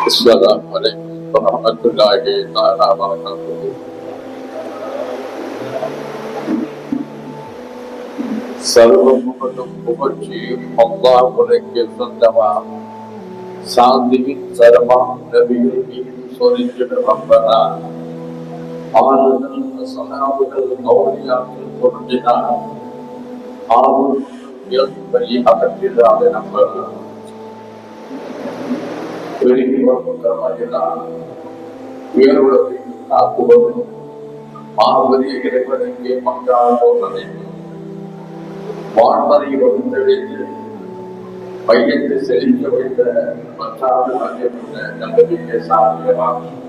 Assalamualaikum warahmatullahi taala wabarakatuh. ಸರ್ವಭೂಮನು ಮುಖಿ ಅಲ್ಲಾಹ್ ಒಳಗೆ ಸಂದವ ಸಾಂದಿವಿ ಸರ್ವ ನಬಿಯುಗಿ ಸೋನಿಗೆ ರಬ್ಬನ ಆನಂದ ಸಲಾಮುಗಳು ಗೌರಿಯಾಗಿ ಕೊಡುತ್ತಿನ ಆರು கௌரியாக்கள் பொருந்தினார் ஆளுநர் இயல்பை அகற்றிடாத நம்பலாம் வெளியே வருகிறார் உயர்வுலகை காக்குவதும் மாறுவதிய இறைவனுக்கே பங்காக போவதை வான்மறை வகுத்தெழுந்து மையத்தை செழிக்க வைத்த பத்தாவது மதியமுள்ள நம்பிக்கை சாத்தியமாகும்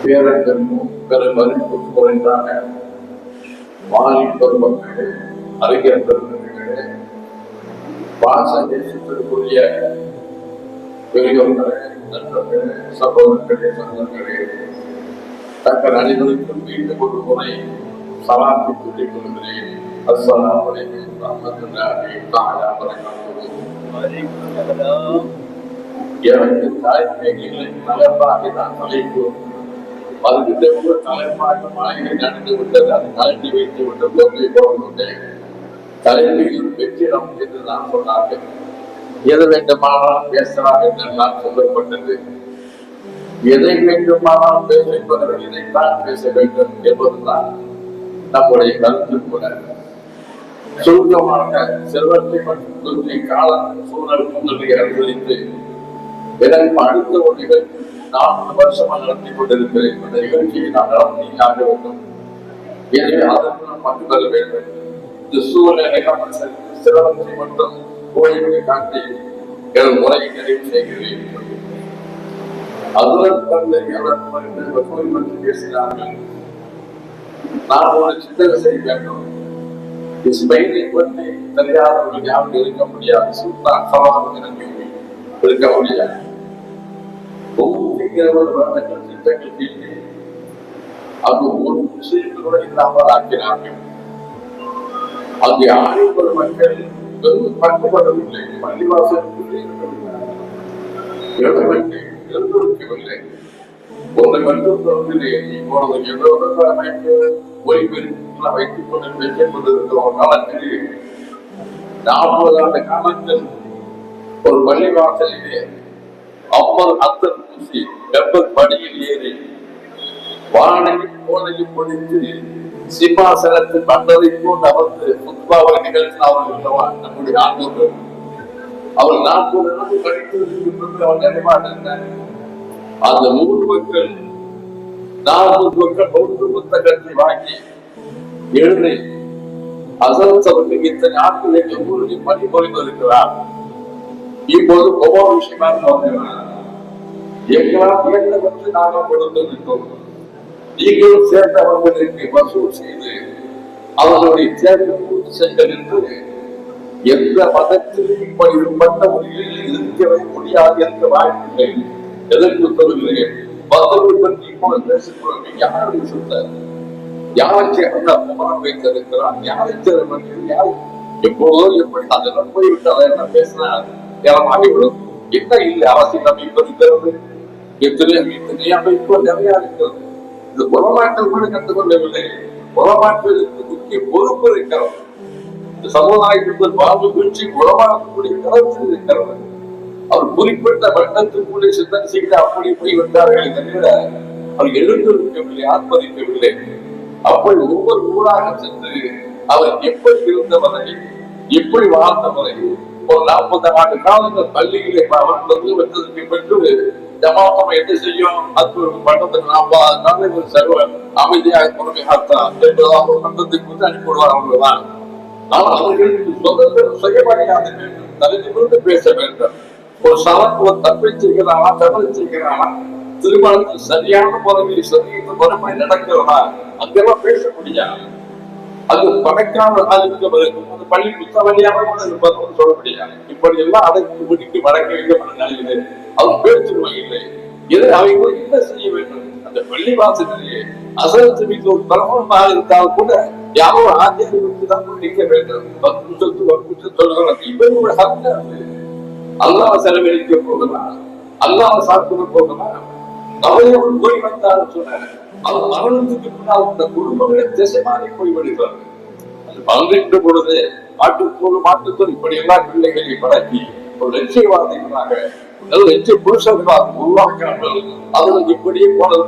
பேரங்கமும் பிற மதிப்பு குறைந்தான வாரி பருவங்களே அறிஞர் பெருமக்களே பாச தேசத்திற்குரிய பெரியோர்களே நண்பர்களே சகோதரர்களே சகோதரர்களே தங்கள் அனைவருக்கும் மீண்டும் ஒரு முறை சலாத்தி சொல்லிக் கொள்கிறேன். அஸ்ஸலாமு அலைக்கும் வரஹ்மத்துல்லாஹி தஆலா வபரகாத்துஹு. எனக்கு தாய்மைகளை தலைப்பாக நான் தலைப்பு அதுக்கிட்ட தலைப்பாக மாளிகை நடந்து விட்டது. அது வைத்து விட்ட தலைமையில் வெற்றிடம் என்று நான் சொன்னார்கள். எது வேண்டுமானாலும் பேசலாம் என்றெல்லாம் சொல்லப்பட்டது. எதை வேண்டுமானாலும் பேசுபவர்கள் இதைத்தான் பேச வேண்டும் என்பதுதான் நம்முடைய கருத்து கூட சுருக்கமாக செல்வத்தை மற்றும் கால சூழல் உங்களுக்கு அனுமதித்து எனக்கு அடுத்த ஒரு நிகழ்ச்சி நான்கு வருஷமாக நடத்தி கொண்டிருக்கிறேன். இந்த நிகழ்ச்சியை நான் நடத்தியாக வேண்டும். எனவே அதற்கு நான் பங்கு பெற வேண்டும். இந்த சூழ்நிலை அனுசரித்து மட்டும் மற்றும் கோயிலை காட்டி எனது முறையை நிறைவு செய்கிறேன் அதுடன் தந்தை கோயில் பற்றி பேசினார்கள். நான் ஒரு சிந்தனை செய்ய வேண்டும். ஸ்பெயினை பற்றி ஒரு யாரும் இருக்க முடியாது. சுல்தான் சவால் இருக்க முடியாது. திட்டங்கள் அது ஒரு விஷயத்தோட இல்லாமல் ஆக்கினார்கள் அங்கே ஆய்வு மக்கள். வெறும் பட்டுப்படவில்லை பள்ளிவாசலுக்குள்ளே இருக்கவில்லை எழுந்திருக்கவில்லை ஒன்றை மட்டும் சொல்கிறே இப்பொழுது எல்லோரும் அமைப்பு ஓய்வெல்லாம் வைத்துக் கொண்டு வைத்துக் கொண்டிருக்கிற காலத்தில் நாற்பது ஆண்டு காலத்தில் ஒரு பள்ளிவாசலிலே அம்மல் அத்தன் பூசி வெப்ப படியில் ஏறி வானையும் கோலையும் பொழித்து சிம்மாசனத்தில் மன்னரை போன்று அமர்ந்து புத்பாவை நிகழ்ச்சி அவர்கள் நம்முடைய ஆண்டோர்கள் அவர் நாற்பது ஆண்டு கழித்து அவர் நினைவாக அந்த மூன்று மக்கள் நாற்பது மக்கள் மூன்று புத்தகத்தை வாங்கி எழுதி அசல் அவர்கள் இத்தனை ஆட்களை எவ்வளவு பணி புரிந்திருக்கிறார் இப்போது ஒவ்வொரு விஷயமாக சொல்கிறார் எங்களால் இயக்கமற்று நாங்கள் கொடுத்திருக்கிறோம் நீங்களும் சேர்ந்தவர்களுக்கு வசூல் செய்து அவர்களுடைய தேர்வு பூர்த்தி செய்தல் என்று எந்த மதத்திலும் இப்படி இப்படிப்பட்ட முறையில் இருக்கவே முடியாது என்ற வாய்ப்பில்லை. எதற்கு சொல்கிறேன் மதத்தை பற்றி இப்போது பேசிக்கொள்வது யாருடைய சொந்த யாரை சேர்ந்த அம்மான் வைத்திருக்கிறான் யாரை சேர்ந்த யார்? எப்போதோ எப்படி அதெல்லாம் போய்விட்டால் என்ன பேசினா ஏலமாகிவிடும் என்ன இல்லை அவசியம் அமைப்பு இருக்கிறது? எத்தனை எத்தனை அமைப்பு நிறையா இருக்கிறது. இந்த புறமாற்றல் கூட கற்றுக்கொள்ளவில்லை புறமாற்றலுக்கு முக்கிய பொறுப்பு இருக்கிறது இந்த சமுதாயத்தின் வாழ்வு வீழ்ச்சி குணமாக்கக்கூடிய கருத்து இருக்கிறது அவர் குறிப்பிட்ட வட்டத்திற்குள்ளே சிந்தனை செய்து அப்படி போய் விட்டார்கள் தவிர அவர் எழுந்திருக்கவில்லை ஆத்மதிக்கவில்லை அப்படி ஒவ்வொரு ஊராக சென்று அவர் எப்படி இருந்தவரை எப்படி வாழ்ந்தவரை ஒரு நாற்பது ஆண்டு காலங்கள் பள்ளிகளை அவர் வந்து வெற்றதற்கு பெற்று ஜமாத்தம் என்ன செய்யும்? அது ஒரு மண்டலத்துக்கு அதனால நாள் சர்வ அமைதியாக பொறுமையாத்தான் என்பதாக ஒரு கண்டத்துக்கு வந்து அனுப்பிவிடுவார் அவர்கள்தான் ஆனால் அவர்களுக்கு சுதந்திரம் சுயமடையாத வேண்டும். தலைநிமிர்ந்து பேச வேண்டும். ஒரு சவன் ஒரு தப்பை செய்கிறானா தவறு செய்கிறானா? திருமணத்தில் சரியான முறையில் சரியான பொறுமை நடக்கிறதா? அங்கெல்லாம் பேச முடியாது அது பணக்கான ஆளுக்கு அது பள்ளி புத்தவழியாக கூட இருப்பதும் சொல்ல முடியாது இப்படி எல்லாம் அடக்கி முடிக்கு வழங்க வைக்கப்பட்ட நிலையிலே அவன் பேச்சுரிமை இல்லை இதை அவங்க என்ன செய்ய வேண்டும்? அந்த வெள்ளி மாசத்திலேயே அசல் மிக்க ஒரு பிரபலமாக இருந்தால் கூட யாரோ ஆச்சரியத்துக்கு தான் நிற்க வேண்டும். பத்து சொத்து வகுப்பு சொல்கிறாங்க இவரோட ஹக்கு அது. அல்லாஹ் செலவழிக்க போகலாம் அல்லாஹ் சாப்பிட போகலாம் அவரே ஒரு நோய் வந்தாலும் சொன்னார் அவர் மரணத்துக்கு முன்னால் அந்த குடும்பங்களை திசை மாறி போய் விடுகிறார்கள் அது பங்கிட்டு பொழுது மாட்டுத்தோடு மாட்டுத்தோடு இப்படி எல்லாம் பிள்ளைகளை பழக்கி ஒரு லட்சியவாதிகளாக நல்ல லட்சிய உருவாக்காமல் இப்படியே போனது.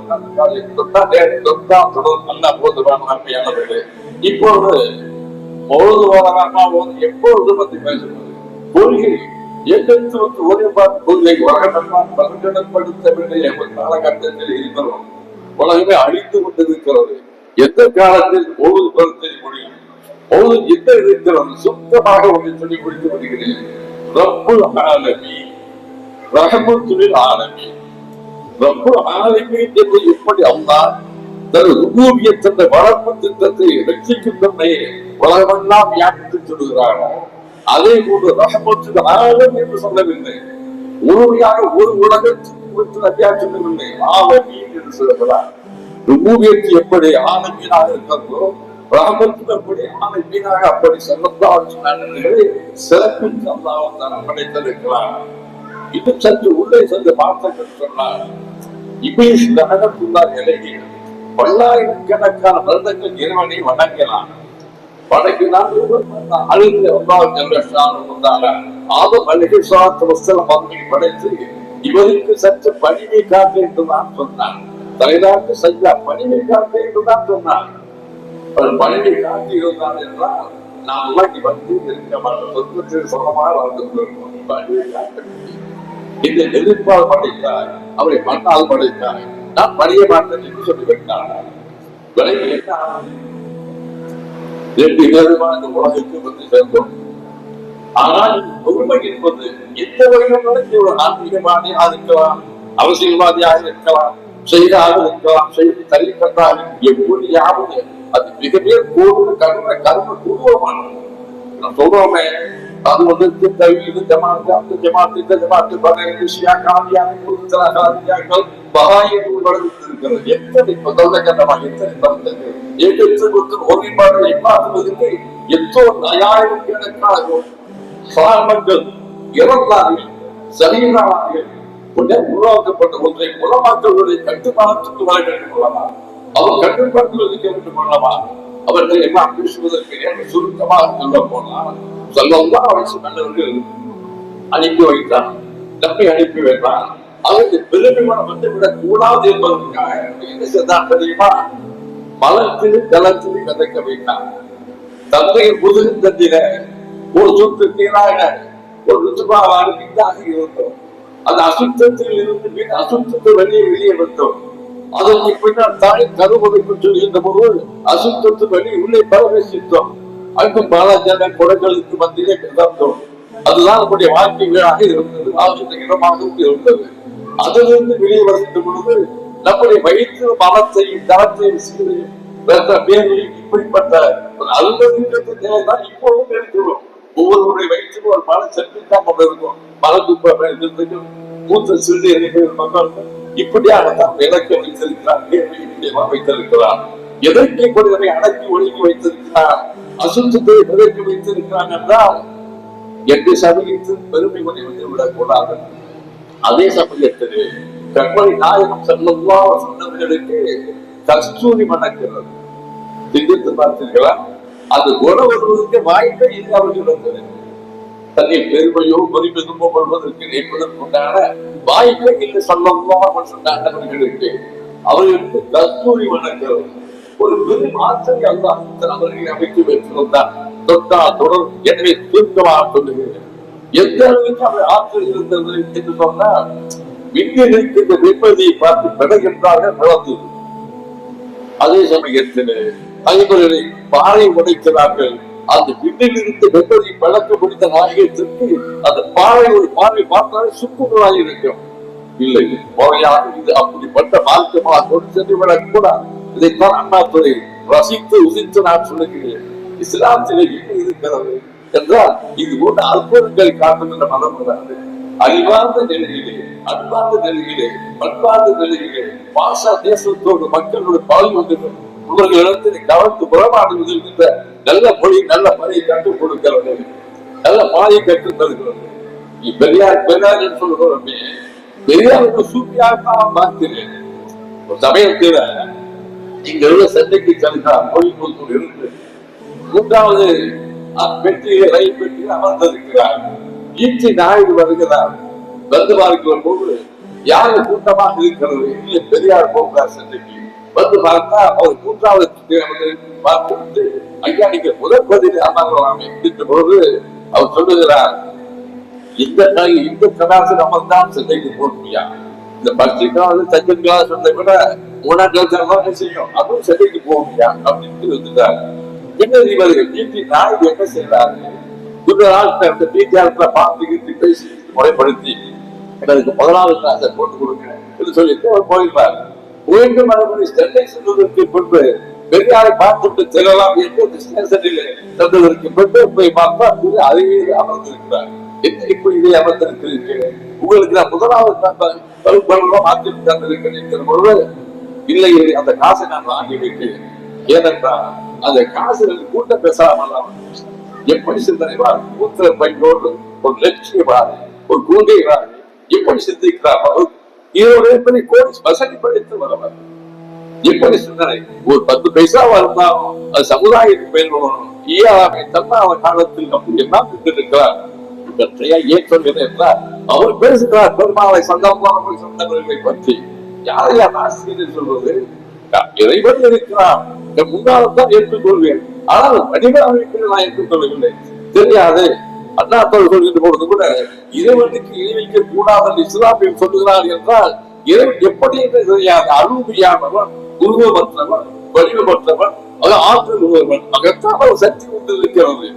தொட்டா தொட்டா தொடர் நல்லா போதுமான நன்மையானவர்களே இப்பொழுது பொழுது வளராமா எப்பொழுது பத்தி பேசுவது கொள்கை ஏகத்துவத்து ஒருபாடு கொள்கை உலகமெல்லாம் பலகடப்படுத்த வேண்டிய ஒரு காலகட்டத்தில் இருக்கிறோம். உலகமே அழிந்து கொண்டிருக்கிறது. எந்த காலத்தில் பொழுது பருத்தை முடியும்? பொழுது எந்த இருக்கிறது. சுத்தமாக ஒன்று சொல்லி முடித்து வருகிறேன் ஆலமி ரஹமத்துலில் ஆலமி ரப்பு ஆலமி என்று எப்படி அல்லா தனது ருபூபியத் வளர்ப்பு திட்டத்தை ரட்சிக்கும் தன்னை உலகமெல்லாம் வியாபித்து சொல்லுகிறாரோ அதே போன்று ரஹமத்துல் ஆலம் என்று சொல்லவில்லை. முழுமையாக ஒரு உலகத்துக்கு குறித்து அத்தியாயம் சொல்லவில்லை ஆலமி என்று சொல்லுகிறார் ரூபியத்து எப்படி ஆலமீனாக இருக்கிறதோ ரஹமத்து எப்படி ஆலமீனாக அப்படி சொல்லத்தான் சிறப்பின் அல்லாஹ் தான் படைத்திருக்கிறார் இன்னும் சற்று உள்ளே சென்று பார்த்தங்கள் சொன்னார் இபிலிஸ் நகரத்துள்ளார் நிலையில் பல்லாயிரக்கணக்கான வருடங்கள் இறைவனை வணங்கினான். வணங்கினால் அழுது ஒன்றாவது ஜெனரேஷன் வந்தாங்க ஆதம் அலிஹிசாத் வசலம் அவர்களை படைத்து இவருக்கு சற்று பணிவை காக்க சொன்னான். தலைதாக்கு சஜ்ஜா பணிவை காக்க சொன்னான். அவர் பணிவை காட்டி இருந்தான் என்றால் வந்து இருக்க மாட்டோம் சொந்தத்தில் சொந்தமாக வாழ்ந்து கொண்டிருக்கோம் பணிவை காக்க இந்த எதிர்ப்பால் படைத்தார் அவரை மண்ணால் படைத்தார் நான் பணிய மாட்டேன் என்று சொல்லி விட்டார் விலகி என்ன உலகத்துக்கு இந்த வந்து சேர்ந்தோம். ஆனால் பொறுமை என்பது எந்த வகையிலும் நடத்தி ஒரு ஆன்மீகவாதியாக இருக்கலாம் அவசியவாதியாக இருக்கலாம் செய்தாக இருக்கலாம் செய்து தள்ளிப்பட்டால் எப்படியாவது அது மிக மிக கூடுதல் கரும கரும குருவமானது நான் சொல்றோமே அது வந்து தவிர ஜமாத்து அந்த ஜமாத்து இந்த ஜமாத்து பகையை ஷியா காமியான குருத்தலா பகாயில் எத்தனை முதல்ல எத்தனை எத்தோ ஆயிரக்கணக்கான சாமங்கள் இறந்தார்கள் சரீரானார்கள் உடனே உருவாக்கப்பட்ட ஒன்றை உலமாக்களுடைய கட்டுமானத்துக்கு வர வேண்டும் அவர் கட்டுப்படுத்துவதற்கு வேண்டும் கொள்ளலாம் அவர்களை எல்லாம் பேசுவதற்கு சுருக்கமாக சொல்ல போனால் சொல்லலாம் வயசு நல்லவர்கள் அனுப்பி வைத்தான். நம்மை அனுப்பி வைத்தான். அவருக்கு பெருமைமனம் வந்து விட கூடாது என்பதற்காக என்ன செய்தான் தெரியுமா? மலத்தில் தளத்தில் கதைக்க வைத்தான். தந்தையின் முதுகு தந்திர ஒரு சொத்து நீராக ஒரு ருத்துபாவாறு மீதாக இருந்தோம். அந்த அசுத்தத்தில் இருந்து மீன் அசுத்தத்தை வெளியே வெளியே வந்தோம். அதற்கு பின்னால் தாய் கருவதைக்கு சொல்கின்ற பொழுது அசுத்தத்து வழி உள்ளே பிரவேசித்தோம் அங்கும் பல குடங்களுக்கு மத்தியிலே கிடந்தோம் அதுதான் நம்முடைய வாழ்க்கை வீடாக இருந்தது. ஆலோசனை இடமாக இருந்தது. அதிலிருந்து வெளியே வருகின்ற பொழுது நம்முடைய வயிற்று மனத்தையும் தரத்தையும் சீரையும் வேற இப்படிப்பட்ட ஒரு அலுவலகத்தை தேவைதான் இப்பொழுதும் இருக்கிறோம் ஒவ்வொருவருடைய வயிற்றுக்கு ஒரு மன சக்தி தான் கொண்டு இருக்கும். மனது மூத்த சிறுநீர் மக்கள் இப்படியாகத்தான் விளக்க வைத்திருக்கிறார் வைத்திருக்கிறார். எதற்கு இப்பொழுதை அடக்கி ஒழுங்கி வைத்திருக்கிறார்? அசுத்தத்தை விலக்கி வைத்திருக்கிறான் என்றால் எட்டு சமயத்தில் பெருமை கொண்டு வந்து விடக்கூடாது. அதே சமயத்தில் கண்மணி நாயகம் செல்லவா சொன்னவர்களுக்கு கஸ்தூரி மணக்கிறது. சிந்தித்து பார்த்தீர்களா? அது குணம் வருவதற்கு வாய்ப்பே இல்லை இருந்தது. தன்னை பெருமையோ மதிப்பெருமோ கொள்வதற்கு நினைப்பதற்குண்டான வாய்ப்பே இல்லை. சொல்லவா சொன்னவர்களுக்கு அவர்களுக்கு கஸ்தூரி மணக்கிறது. ஒரு பெரும் ஆச்சரிய அல்லாஹ் அவர்களை அமைத்து வைத்திருந்தார். தொட்டா தொடர் என்னை சுருக்கமாக சொல்லுகிறேன். எந்த அளவுக்கு அவர் ஆற்றல் இருந்தது என்று சொன்னால் விண்ணிற்கு இந்த வெப்பதியை பார்த்து பிறகின்றார்கள் பிறந்தது அதே சமயத்தில் ஐவர்களை பாறை உடைக்கிறார்கள். அந்த விண்ணில் இருந்து வெப்பதை பழக்க முடிந்த நாயகத்திற்கு அந்த பாறை ஒரு பாறை பார்த்தாலே சுக்குநூறாக இருக்கும். இல்லை முறையாக இது அப்படிப்பட்ட மார்க்கமாக கொண்டு சென்று விடக்கூடாது. இதைத்தான் அண்ணாதுரை ரசித்து உதித்து நான் சொல்லுகிறேன். இஸ்லாத்திலே என்ன இருக்கிறது என்றால் இது போன்ற அற்புதங்களை காட்டுகின்ற மதம் வராது அறிவார்ந்த நிலையிலே அன்பார்ந்த நிலையிலே பண்பார்ந்த நிலையிலே பாஷா தேசத்தோடு மக்களோடு பால் வந்து இவர்களிடத்தில் கவர்ந்து புறமாடுவது என்ற நல்ல மொழி நல்ல மழையை கற்றுக் கொடுக்கிறது நல்ல மாயை கற்றுத் தருகிறது நீ பெரியார் பெரியார் என்று சொல்கிறோமே பெரியாருக்கு சூப்பியாகத்தான் பார்க்கிறேன் ஒரு சமயத்தில் இங்க உள்ள சந்தைக்கு சென்றார் கோழிக்கோத்தூர் இருந்து மூன்றாவது பெட்டியிலே ரயில் பெட்டியில் அமர்ந்திருக்கிறார். ஈச்சி நாயுடு வருகிறார். வந்து பார்க்கிற போது யாரு கூட்டமாக இருக்கிறது? இல்லை பெரியார் போகிறார் சந்தைக்கு வந்து பார்த்தா அவர் மூன்றாவது பார்த்து ஐயா நீங்க முதல் பதில் அமர்வாமே என்கின்ற போது அவர் சொல்லுகிறார் இந்த நாய் இந்த கலாசு நம்ம தான் சண்டைக்கு போகணும்யா? இந்த பக்திக்காவது தஞ்சன்கால சொன்னதை உனக்கு உணர்வு செய்யும் அதுவும் சொல்லிட்டு போகணும்யா அப்படின்னு வந்துட்டார் பின்னர் இவர் வீட்டில் நாய் என்ன செய்யறாரு ஒரு நாள் அந்த பார்த்துக்கிட்டு பேசி முறைப்படுத்தி எனக்கு முதலாவது கிளாஸை போட்டு கொடுங்க என்று சொல்லிட்டு அவர் போயிருப்பார் போயிட்டு மறுபடியும் சென்னை செல்வதற்கு முன்பு பெரியாரை பார்த்துட்டு செல்லலாம் என்று அந்த ஸ்டேஷனில் சென்றதற்கு முன்பு போய் பார்த்தா திரு அருகில் அமர்ந்திருக்கிறார் என்ன இப்படி இதை அமர்ந்திருக்கிறீர்கள் உங்களுக்கு நான் முதலாவது பருவம் மாற்றி தந்திருக்கிறேன் பொழுது இல்லை அந்த காசை நான் வாங்கிவிட்டு ஏனென்றால் அந்த காசு கூட்ட பேசாமல் எப்படி சிந்தனைவார் மூத்திர பையோடு ஒரு லட்சியவாதி ஒரு கொள்கைவாதி எப்படி சிந்திக்கிறார் அவர் இதோட எப்படி கோடி வசதி படைத்து வரவர் எப்படி சிந்தனை? ஒரு பத்து பைசா இருந்தாலும் அது சமுதாயத்துக்கு பயன்படணும் ஈயாமை தன்னாவ காலத்தில் அப்படி எல்லாம் இருக்கிறார் இவற்றையா ஏன் சொல்கிறேன் என்றால் அவர் பேசுகிறார் பெருமாளை சங்கமான சொந்தங்களை பற்றி. யாரையா ஆசிரியர் சொல்வது இறைவன் இருக்கிறான். முன்னால் தான் ஏற்றுக்கொள்வேன். ஆனால் வடிவ அமைப்பில் நான் ஏற்றுக்கொள்ளவில்லை. தெரியாது. அண்ணா தோழர் சொல்கின்ற பொழுது கூட இறைவனுக்கு இணைக்க கூடாது என்று இஸ்லாமியம் சொல்லுகிறார் என்றால் இறைவன் எப்படி என்று தெரியாது. அருமையானவன் உருவமற்றவன் வடிவமற்றவன் அது ஆற்றல் உள்ளவன். அகத்தான சக்தி கொண்டு இருக்கிறது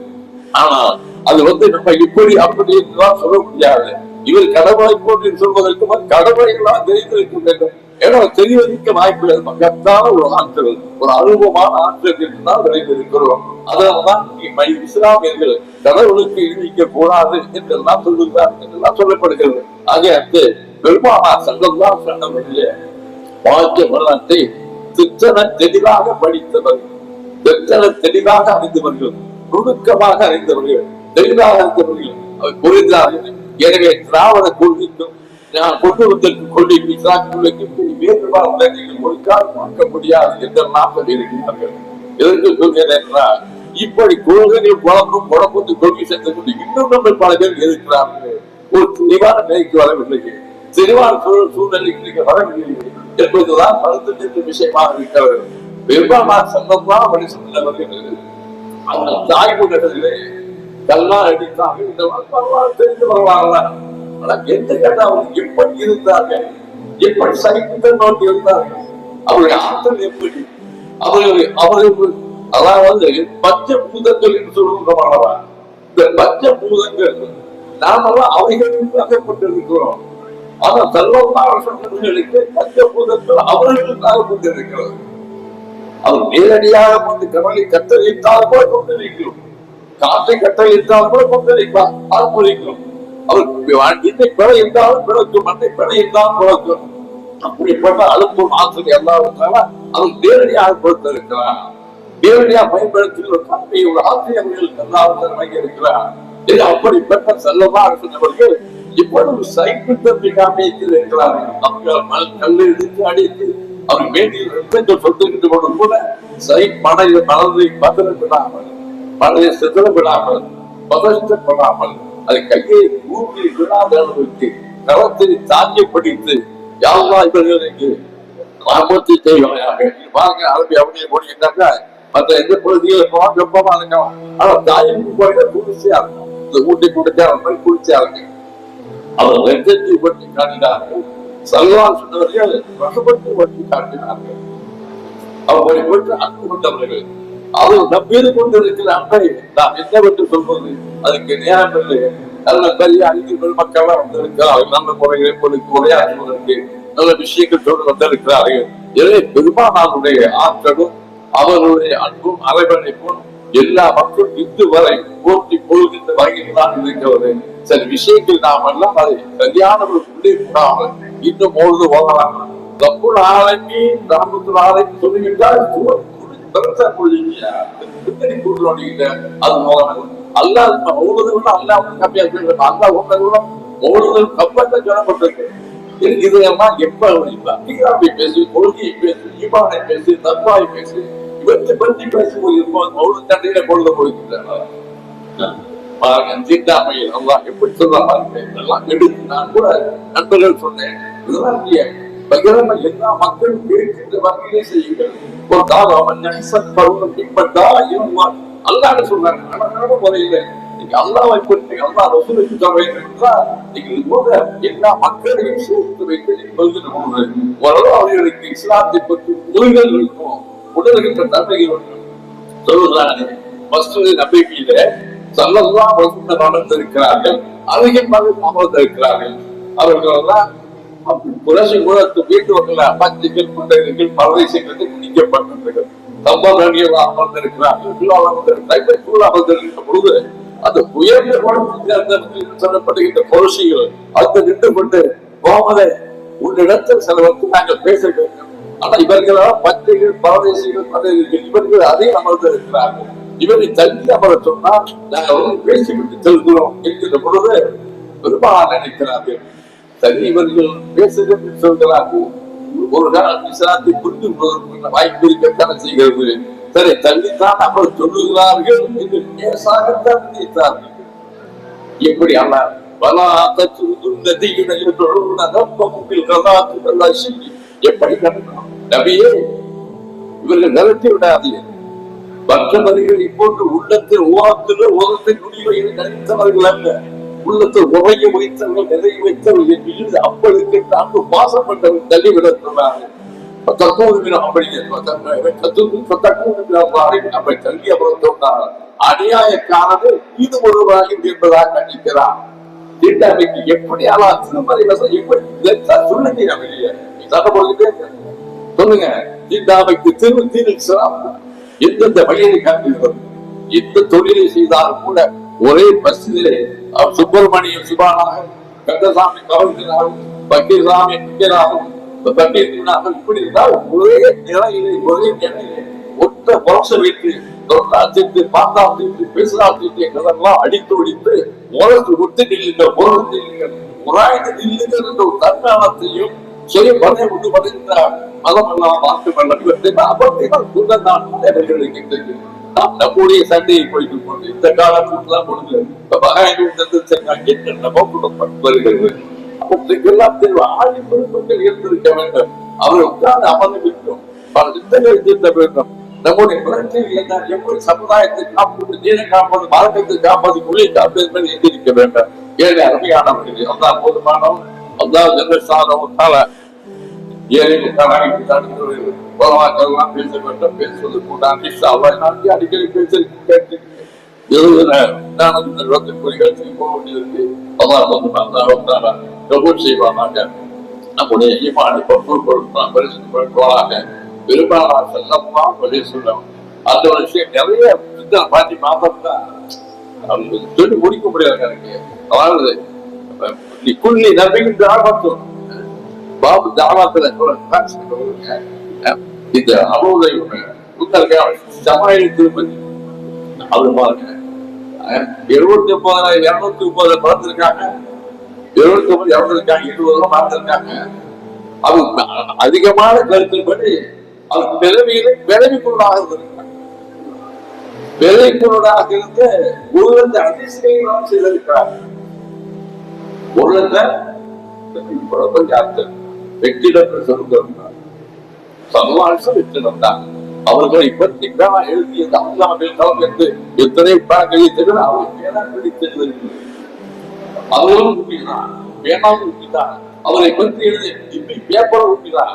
ஆனால் அது வந்து நம்ம இப்படி அப்படி என்றுதான் சொல்ல முடியாது. இவர் கடவுளை போன்று சொல்வதற்கு கடவுளைகளாக தெரிந்திருக்க வேண்டும். ஏன்னா தெரிவதற்கு வாய்ப்பு இல்லை. மகத்தான ஒரு ஆற்றல் ஒரு அனுபவமான ஆற்றல் என்றுதான் விளைந்திருக்கிறோம் அதனால்தான் இஸ்லாமியர்கள் கடவுளுக்கு இழிக்க கூடாது என்றெல்லாம் சொல்லுகிறார் என்றெல்லாம் சொல்லப்படுகிறது. ஆக பெருமானா சங்கம்தான் சொன்னவருடைய வாழ்க்கை வரலாற்றை திட்டன தெளிவாக படித்தவர்கள் திட்டன தெளிவாக அறிந்தவர்கள் நுணுக்கமாக அறிந்தவர்கள் தெளிவாக அறிந்தவர்கள். அவர் புரிந்தார்கள் எனவே திராவிட கொள்கைக்கும் நான் கொண்டு வந்திருக்கும் கொள்கைக்கு இஸ்லாமிய கொள்கைக்கும் வேறுபாடு நீங்கள் கொடுக்கால் பார்க்க முடியாது என்றெல்லாம் சொல்லியிருக்கிறார்கள் எதற்கு சொல்கிறேன் என்றால் இப்படி கொள்கைகள் குழம்பும் குழப்பத்து கொள்கை சென்று கொண்டு இன்னும் நம்ம பல பேர் இருக்கிறார்கள் ஒரு தெளிவான நிலைக்கு வரவில்லை. தெளிவான சூழல் சூழ்நிலைக்கு நீங்க வரவில்லை என்பதுதான் மருந்து விஷயமாக இருக்கிறது. பெரும்பாலான சங்கம் தான் வழி சொன்னவர்கள் அந்த தாய்மொழிகளிலே இதெல்லாம் அடித்தாங்க. இந்த வரலாறு தெரிந்து வருவாங்களா ஆனா எந்த கேட்டா அவங்க எப்படி இருந்தார்கள் எப்படி சகித்த நோக்கி இருந்தார்கள் அவருடைய ஆற்றல் எப்படி? அவர்கள் அவர்கள் அதாவது பஞ்ச பூதங்கள் என்று சொல்லுகிறோம். இந்த பஞ்ச பூதங்கள் நாமெல்லாம் அவைகளுக்கு அகப்பட்டிருக்கிறோம். ஆனா செல்வமாக சொன்னவர்களுக்கு பஞ்ச பூதங்கள் அவர்களுக்கு கொண்டிருக்கிறது அவர் நேரடியாக வந்து கடலை கத்தரித்தால் கூட கொண்டிருக்கிறோம். காற்றை கட்டளையிட்டால் கூட கொந்தளிப்பார் ஆர்ப்பரிக்கும் அவர் இன்னை பிழை என்றாலும் பிறக்கும் மண்ணை பிழை என்றால் பிறக்கும் அப்படிப்பட்ட அழுப்பும் ஆற்றல் எல்லாருக்காக அவர் நேரடியாக கொடுத்திருக்கிறார். நேரடியாக பயன்படுத்தி ஒரு தன்மை ஒரு ஆசிரியர்களுக்கு எல்லாரும் இருக்கிறார். இது அப்படிப்பட்ட செல்லமாக சொன்னவர்கள் இப்பொழுது சைக்கிள் தம்பி காமியத்தில் இருக்கிறார்கள் மக்கள் கல்லு எடுத்து அடித்து அவர் வேண்டிய ரத்தங்கள் சொல்லுகின்ற போது கூட சை மனை மனதை பத்திரப்படாமல் மனதை சிதறப்படாமல் பதஷ்டப்படாமல் அது கையை ஊற்றி விடாத அளவுக்கு களத்தை தாங்கி படித்து யாரா இவர்களுக்கு ராமத்தை செய்வாங்க பாருங்க அரபி அப்படியே போனீங்கன்னாக்கா மற்ற எந்த பகுதியில் போனால் ரொம்பமா இருக்கும் ஆனா தாயின் போயிட குளிர்ச்சியா இருக்கும் இந்த ஊட்டி குடிச்சா மாதிரி குளிர்ச்சியா இருக்கு அவர் வெற்றி பற்றி காட்டினார்கள். சல்வான் சொன்னவர்கள் ரசப்பட்டு பற்றி காட்டினார்கள். அவர்களை பற்றி அன்பு கொண்டவர்கள். அவர் நம்பீது கொண்டிருக்கிற அன்பை நாம் என்னவென்று சொல்வது? அதுக்கு நேரம் இல்லை. நல்ல பெரிய அறிஞர்கள் மக்கள் வந்திருக்கிறார்கள். நல்ல முறைகளை பொறுத்து உரையாற்றுவதற்கு நல்ல விஷயங்கள் சொல்லி வந்திருக்கிறார்கள். எனவே பெருமானாருடைய ஆற்றலும் அவருடைய அன்பும் அரவணைப்பும் எல்லா மக்களும் இன்று வரை போட்டி போகின்ற வகையில் தான் இருக்கிறது. சில விஷயங்கள் நாம் எல்லாம் அதை சரியானவர்கள் உள்ளே கூடாமல் இன்னும் பொழுது போகலாம். தப்பு நாளைக்கு ராமத்துல நாளைக்கு சொல்லிவிட்டால் பெருசா புரிஞ்சுக்கியா எத்தனை அது அல்லாஹ் ஓடுதல் அல்லாஹ் கம்மியா சொல்லுங்க அல்லா ஒன்றை ஓடுதல் கப்பல்ல சொல்லப்பட்டிருக்கு எனக்கு இதெல்லாம் எப்ப அங்கீகாரத்தை பேசு கொள்கையை பேசு ஈமானை பேசு தத்வாயை பேசு இவற்றை பற்றி பேசி போயிருப்போம் அவ்வளவு தண்டையில பொழுது போயிருக்கிறார் பாருங்க தீண்டாமையில் அல்லாஹ் எப்படி சொல்றாங்க இதெல்லாம் எடுத்து நான் கூட நண்பர்கள் சொன்னேன். இதெல்லாம் இல்லையா பகிரம எல்லா மக்களும் இருக்கின்ற வகையிலே செய்யுங்கள். ஒரு காலம் அவன் நெசன் பருவம் பின்பற்றா இருந்தான் அல்லாட சொல்றாங்க அழகான முறையில நீங்க அல்லாவை பற்றி அல்லாஹ் ரசூலுக்கு சொல்ல வேண்டும் என்றால் நீங்க இது போல எல்லா மக்களையும் சேர்த்து வைத்து சொல்கிற பொழுது ஓரளவு அவர்களுக்கு இஸ்லாத்தை பற்றி புரிதல் இருக்கும். உணர்கின்ற தன்மைகள் இருக்கும். சொல்லுகிறானே நம்பிக்கையில சல்லல்லாம் வசந்த நடந்திருக்கிறார்கள். அதிகமாக அமர்ந்திருக்கிறார்கள். அவர்கள் எல்லாம் புரட்சி கூடத்து வீட்டு வரல பஞ்சுகள் குண்டர்கள் பறவை செய்வதற்கு நீக்கப்பட்டிருக்கிறது சம்பவங்கள் அமர்ந்திருக்கிறார்கள் அமர்ந்திருக்கிற பொழுது அந்த உயர்ந்த குணத்தில் சொல்லப்படுகின்ற புரட்சிகள் அந்த நின்று கொண்டு கோமதை உன்னிடத்தில் சில வந்து நாங்கள் பேச ஆனா இவர்களால் பஞ்சைகள் பரதேசிகள் பதவிகள் இவர்கள் அதே அமர்ந்திருக்கிறார்கள் இவரை தள்ளி அமர சொன்னால் நாங்கள் பேசிவிட்டு செல்கிறோம் என்கிற பொழுது பெருமாள் நினைக்கிறார்கள். சரி இவர்கள் பேசுகிறது ஒரு நாள் இஸ்லாத்தை புரிந்து கொள்வதற்கு வாய்ப்பு இருக்கத்தான செய்கிறது. சரி தள்ளித்தான் அவர் சொல்லுகிறார்கள் என்று லேசாகத்தான் நினைத்தார்கள் எப்படி அல்ல? வலா தத்துவதீன என்ற நம்பமும் கலாத்து செய்தி எப்படி நடக்கணும் நபியே இவர்கள் நிறுத்தி விடாதீர்கள். மற்றவர்கள் இப்போது உள்ளத்தில் உருவாக்குகிற உலகத்தின் முடிவை நினைத்தவர்கள் அல்ல. உள்ளத்தை உறைய வைத்தவர்கள் நிறைய வைத்தவர்கள் என்று அப்பொழுது நான்கு பாசப்பட்டவர்கள் தள்ளிவிடச் சொன்னார்கள் அப்படி தள்ளி அவர் சொன்னார் அநியாயக்காரது இது ஒரு என்பதாக கண்டிக்கிறார் தீண்டாமைக்கு எப்படி ஆளா திருமதி வசம் எப்படி இதைத்தான் சொல்லுங்க வெளியே சட்டப்பொழுது சொல்லுங்க தீண்டாமைக்கு திரு தீரு எந்தெந்த வழியை காட்டுகிறது எந்த தொழிலை செய்தாலும் கூட ஒரே பஸ்ஸிலே சுப்பிரமணியம் சிவானாக கந்தசாமி கவர்ந்தினாலும் பக்கீர்சாமி இப்படி இருந்தால் ஒரே நிலையிலே ஒரே நிலையிலே புரச வைத்து என்றதெல்லாம் அடித்து ஒடித்து முரசு விட்டு நில்லுங்கள் முரசு நில்லுங்கள் உராய்ந்து நில்லுங்கள் என்ற ஒரு தன்மானத்தையும் சுய பதவி கொண்டு வருகின்றார் மதம் எல்லாம் மாற்றம் அல்ல இவற்றை அபத்தைகள் நாம் நம்முடைய சண்டையை போய்த்துக் கொண்டு இந்த காலத்தில் கொடுங்க இப்ப மகாயிரம் என்னென்னமோ கொடுப்பட்டு வருகிறது. அவற்றுக்கெல்லாம் தெரிவு ஆதி பெருமக்கள் இருந்திருக்க வேண்டும். அவர் உட்கார்ந்து அமர்ந்திருக்கும் பல சித்தங்களை தீர்த்த வேண்டும். நம்முடைய புரட்சியில் என்ன எப்படி சமுதாயத்தை காப்பது நீரை காப்பது மார்க்கத்தை காப்பது மொழியை காப்பது என்பதை எந்திரிக்க வேண்டும். ஏழை அருமையானவர்கள் அதான் போதுமானவன் அதான் ஜெனரேஷன் ஏழை தலைமைக்கு தடுத்து போராட்டம்லாம் பேச வேண்டும் பேசுவது கூட்டாண்டி சாவாய் அடிக்கடி பேசி கேட்டு நான் இந்த குறிகளுக்கு போக வேண்டியிருக்கு அதான் வந்து வந்தாரா கபூர் செய்வாங்க நம்முடைய ஈமானை பக்குவ பொருட்கள் பரிசுப்படுத்துவாங்க பெரும்பாலான செல்லம்மா அந்த ஒரு விஷயம் நிறைய சித்தனை பாட்டி மாத்தா சொல்லி முடிக்க முடியாது எனக்கு அதாவது நீ குள்ளி பாபு தாவாத்துல இந்த அனுதை சமாளி திருப்பதி. அது பாருங்க. எழுபத்தி ஒன்பதாயிரம் இருநூத்தி முப்பதுல பிறந்திருக்காங்க. எழுபத்தி ஒன்பது இறந்திருக்காங்க. இருபதுல மறந்திருக்காங்க. அது அதிகமான கருத்தின்படி அது பிறவியில பிறவிக்குள்ளாக இருந்திருக்காங்க. பிறவிக்குள்ளாக இருந்து ஒரு லட்ச அதிசயம் செய்திருக்கிறாங்க ஒரு லட்சம் கொஞ்சம் வெற்றிடம் வெற்றிடத்தில் சொல்லுகிறார் வெற்றிடம் தான் அவர்கள் அவர்களை பற்றி எழுதிய எழுதியது அல்லாமல் என்று எத்தனை பேனாக்களை தவிர அவர் பேனா பிடித்தது அவர்களும் ஊட்டினார் பேனாவும் ஊட்டினார் அவரை பற்றி எழுதி இப்படி பேப்பரை ஊட்டினார்.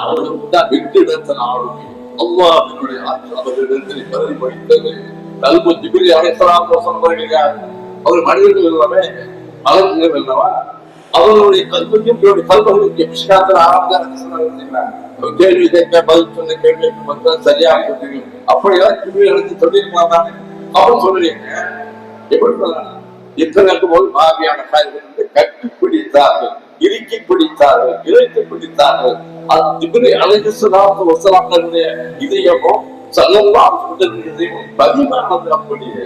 அவர்களுக்கு தான் வெற்றிடத்தின் ஆளுமை அல்லாஹினுடைய ஆற்றல் அவர்களிடத்தில் பிரதிபலித்தது கல்பு ஜிபிரி அலைசலாம் சொன்னவர்கள் யார்? அவர் மனிதர்கள் எல்லாமே மலர்கள் அல்லவா? அவர்களுடைய கல்வியும் இவருடைய கல்வர்களுக்கு விஷயத்தில் ஆரம்பிச்சாங்க கேள்வி கேட்க பதில் சொன்ன கேள்வி மட்டும் சரியா சொல்றீங்க அப்படியெல்லாம் கேள்வி எடுத்து சொல்லிருக்கலாம் தானே அவன் சொல்றீங்க எப்படி சொல்லலாம்? இத்தனைக்கு போது மாவியான காய்கறி கட்டி பிடித்தார்கள் இறுக்கி பிடித்தார்கள் இறைத்து பிடித்தார்கள். அது இப்படி அழகு சுலாத்து வசலாங்களுடைய இதயமும் சல்லல்லாம் இதயமும் பதிவானது அப்படியே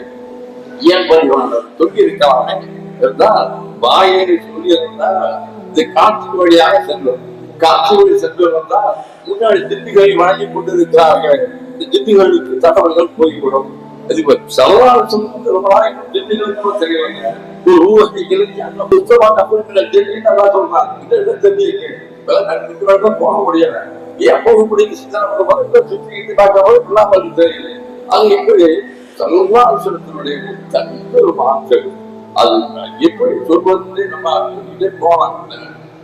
ஏன் பதிவானது தொங்கி இருக்கலாமே இருந்தால் வாயை சொல்லியிருந்தா இது காற்று வழியாக செல்லும். காற்று வழி சென்று வந்தால் முன்னாடி திட்டுகளை வழங்கி கொண்டிருக்கிறார்கள். இந்த திட்டுகளுக்கு தகவல்கள் போய்விடும். அது சலவான சொல்லுவாய் திட்டுகள் தெரியலைங்க ஒரு ஊருக்கு நல்லா சொல்றாங்க இந்த இடம் தெரியுங்க போக முடியல. ஏன் போக முடியுது? சித்தனை சுற்றி பார்க்கும்போது பார்த்து தெரியல அது எப்படி? சர்வாசனத்தினுடைய தனிப்பெரும் மாற்றம் அது எப்படி சொல்வதே நம்ம அறிஞ்சுட்டே போகலாம்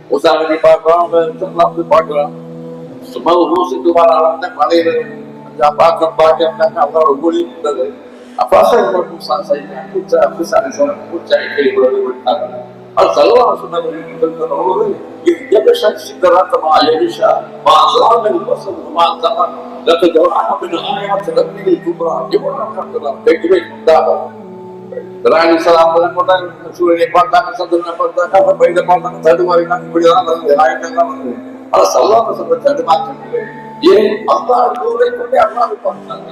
உசாரணி பார்க்கலாம் எல்லாம் போய் பார்க்கலாம் சும்மா ஒரு சிந்து பாடலாம் மலையில பார்க்க பார்க்க அவ்வளவு மொழி இருந்தது அப்பாசாரி ராணி சலாம் போட்டாங்க சூரியனை பார்த்தாங்க சந்திரனை பார்த்தாங்க பைத பார்த்தாங்க தடுமாறினாங்க இப்படிதான் வருது ஆயிரத்தெல்லாம் வருது ஆனா சல்லாம சொல்ற தடுமாற்றங்களே ஏன் அல்லா நூலை கொண்டே அல்லாஹ் பார்த்தாங்க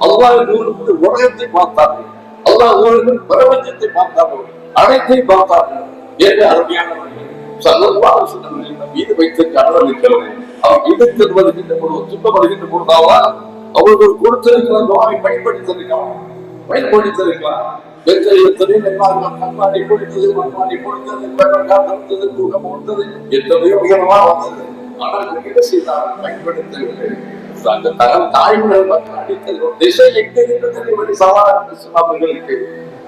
அல்லாஹ் நூறு கொண்டு உலகத்தை பார்த்தாங்க அல்லாஹ் நூறு பிரபஞ்சத்தை பார்த்தாங்க அனைத்தையும் பார்த்தாங்க ஏற்ற அருமையானவர்கள் சல்லல்லாஹு அலைஹி மீது வைத்து கடவுள் இருக்கிறது அவர் இடத்தில் வருகின்ற பொழுது துன்பம் வருகின்ற பொழுதாவா அவர்கள் கொடுத்திருக்கிற துவாவை பயன்படுத்திருக்கலாம் பயன்படுத்திருக்கலாம் கண்ணாடி கொடுத்தது மண்ணாடி கொடுத்தது பெண்கள் தூக்கம் கொடுத்தது எத்தனையோ உயரமா வந்தது. ஆனால் என்ன செய்தார் பயன்படுத்தவில்லை. அந்த தரம் தாய்மொழிகள் அடித்தது திசை எங்கே என்று சவாலான அவர்களுக்கு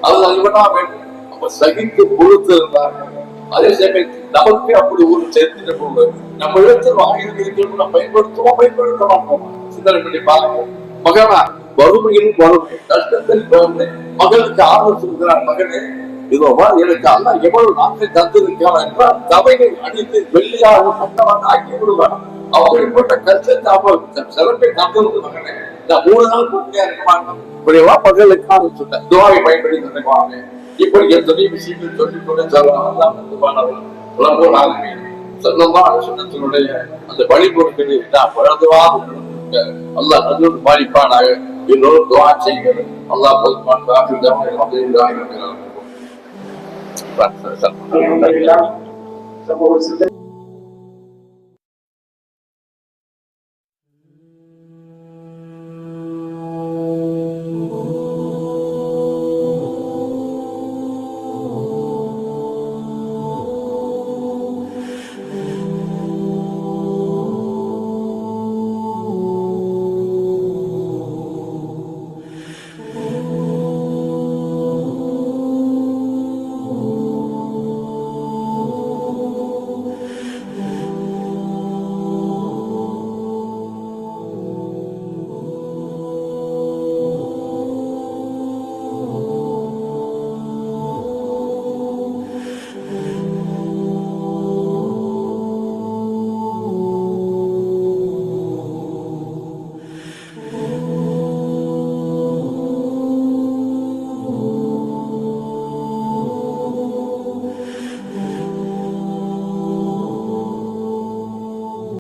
அது அறிவனா வேண்டும். நம்ம சகித்து பொறுத்திருந்தார்கள் அதே சமயத்தில் நமக்கு அப்படி ஒரு சேர்த்துட்டு போகுது நம்ம இடத்தில் வாங்கினது இருக்கிறது நம்ம பயன்படுத்துவோம் பயன்படுத்த மாட்டோம் சிந்தனை பண்ணி பார்ப்போம். மகனா வறுமையில் வறுமை கஷ்டத்தில் வறுமை. மகனுக்கு ஆர்வம் சொல்கிறார் மகனே இதுவா எனக்கு அல்ல எவ்வளவு நாட்டை தந்திருக்கிறான் என்றால் தவையை அடித்து வெள்ளியாக மன்னவன் ஆக்கி விடுவான். அப்படிப்பட்ட கஷ்டத்தை அவன் சிறப்பை தந்திருந்து மகனே. நான் மூணு நாள் பொறுமையா இருக்க மாட்டேன் இப்படிவா மகளுக்கு ஆர்வம் சொன்னேன் துவாவை பயன்படுத்தி நினைப்பாங்க இப்படி எத்தனை விஷயங்கள் சொல்லி கொண்டு சொல்லலாம் புலம்போல் ஆகவே சொல்லலாம் சுண்ணத்தினுடைய அந்த வழிபொருட்களை நான் பழதுவாக அல்ல நல்லொரு பாதிப்பானாக இன்னொரு துவா செய்கிறது அல்லாஹ் பொதுமான